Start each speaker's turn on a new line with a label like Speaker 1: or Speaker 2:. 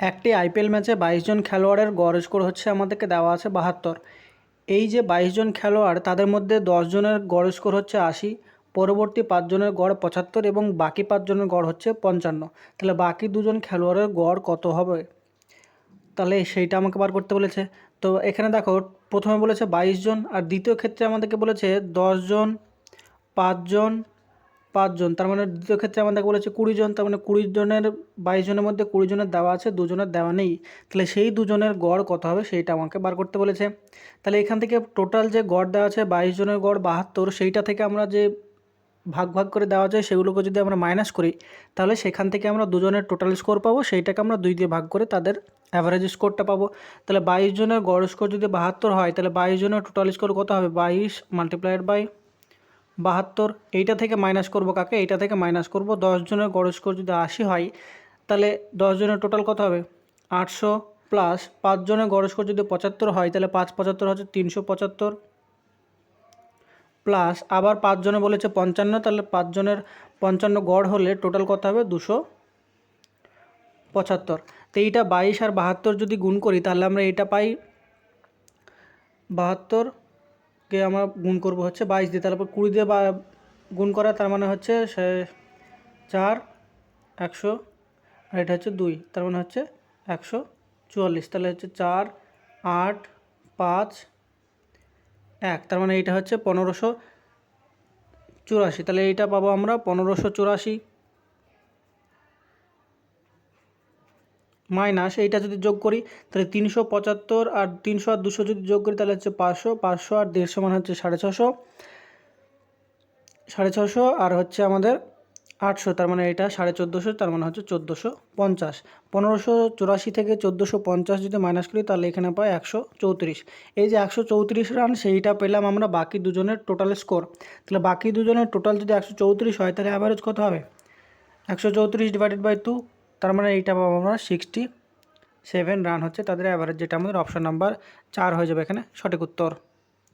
Speaker 1: একটি আইপিএল ম্যাচে বাইশ জন খেলোয়াড়ের গড় স্কোর হচ্ছে আমাদেরকে দেওয়া আছে বাহাত্তর। এই যে বাইশ জন খেলোয়াড়, তাদের মধ্যে জনের গড় স্কোর হচ্ছে আশি, পরবর্তী পাঁচজনের গড় পঁচাত্তর এবং বাকি পাঁচজনের গড় হচ্ছে পঞ্চান্ন। তাহলে বাকি দুজন খেলোয়াড়ের গড় কত হবে? তাহলে সেইটা আমাকে বার করতে বলেছে। তো এখানে দেখো, প্রথমে বলেছে বাইশ জন আর দ্বিতীয় ক্ষেত্রে আমাদেরকে বলেছে দশজন পাঁচজন পাঁচজন, তার মানে দ্বিতীয় ক্ষেত্রে আমাদেরকে বলেছে কুড়ি জন, তার মানে কুড়ি জনের, বাইশ জনের মধ্যে কুড়ি জনের দেওয়া আছে দুজনের দেওয়া নেই। তাহলে সেই দুজনের গড় কত হবে সেইটা আমাকে বার করতে বলেছে। তাহলে এখান থেকে টোটাল যে গড় দেওয়া আছে, বাইশ জনের গড় বাহাত্তর, সেইটা থেকে আমরা যে ভাগ ভাগ করে দেওয়া যায়, সেগুলোকে যদি আমরা মাইনাস করি, তাহলে সেখান থেকে আমরা দুজনের টোটাল স্কোর পাবো, সেইটাকে আমরা দুই দিয়ে ভাগ করে তাদের অ্যাভারেজ স্কোরটা পাবো। তাহলে বাইশ জনের গড় স্কোর যদি বাহাত্তর হয়, তাহলে বাইশ জনের টোটাল স্কোর কত হবে? বাইশ মাল্টিপ্লাইড বাই বাহাত্তর, এইটা থেকে মাইনাস করব কাকে? এইটা থেকে মাইনাস করব। দশ জনের গড় স্কোর যদি আশি হয়, তাহলে দশ জনের টোটাল কত হবে? আটশো প্লাস পাঁচ জনের গড় স্কোর যদি পঁচাত্তর হয়, তাহলে পাঁচ পঁচাত্তর হচ্ছে তিনশো পঁচাত্তর প্লাস আবার পাঁচজনে বলেছে পঞ্চান্ন, তাহলে পাঁচজনের পঞ্চান্ন গড় হলে টোটাল কত হবে? দুশো পঁচাত্তর। তো এইটা বাইশ আর বাহাত্তর যদি গুণ করি, তাহলে আমরা এটা পাই বাহাত্তরকে আমরা গুণ করব হচ্ছে বাইশ দিয়ে তারপর কুড়ি দিয়ে বা গুণ করা, তার মানে হচ্ছে সে চার, একশো, আর এটা হচ্ছে দুই, তার মানে হচ্ছে একশো চুয়াল্লিশ, তাহলে হচ্ছে চার, আট, পাঁচ, এক, তার মানে এইটা হচ্ছে পনেরোশো চুরাশি, তাহলে এইটা পাবো আমরা পনেরোশো চুরাশি। মাইনাস, এইটা যদি যোগ করি, তাহলে তিনশো পঁচাত্তর আর তিনশো আর দুশো যদি যোগ করি, তাহলে হচ্ছে পাঁচশো পাঁচশো আর দেড়শো মানে হচ্ছে সাড়ে ছশো। সাড়ে ছশো আর হচ্ছে আমাদের আটশো, তার মানে এটা সাড়ে চোদ্দোশো, তার মানে হচ্ছে চোদ্দোশো পঞ্চাশ। পনেরোশো চুরাশি থেকে চোদ্দোশো পঞ্চাশ যদি মাইনাস করি, তাহলে এখানে পাই একশো চৌত্রিশ। এই যে একশো চৌত্রিশ রান সেইটা পেলাম আমরা বাকি দুজনের টোটাল স্কোর তাহলে বাকি দুজনের টোটাল যদি একশো চৌত্রিশ হয়, তাহলে অ্যাভারেজ কত হবে? একশো চৌত্রিশ ডিভাইডেড বাই টু তার মানে এইটা পাবো আমরা সিক্সটি সেভেন রান হচ্ছে, তাদের অ্যাভারেজ যেটা আমাদের অপশন নাম্বার চার হয়ে যাবে এখানে, সঠিক উত্তর।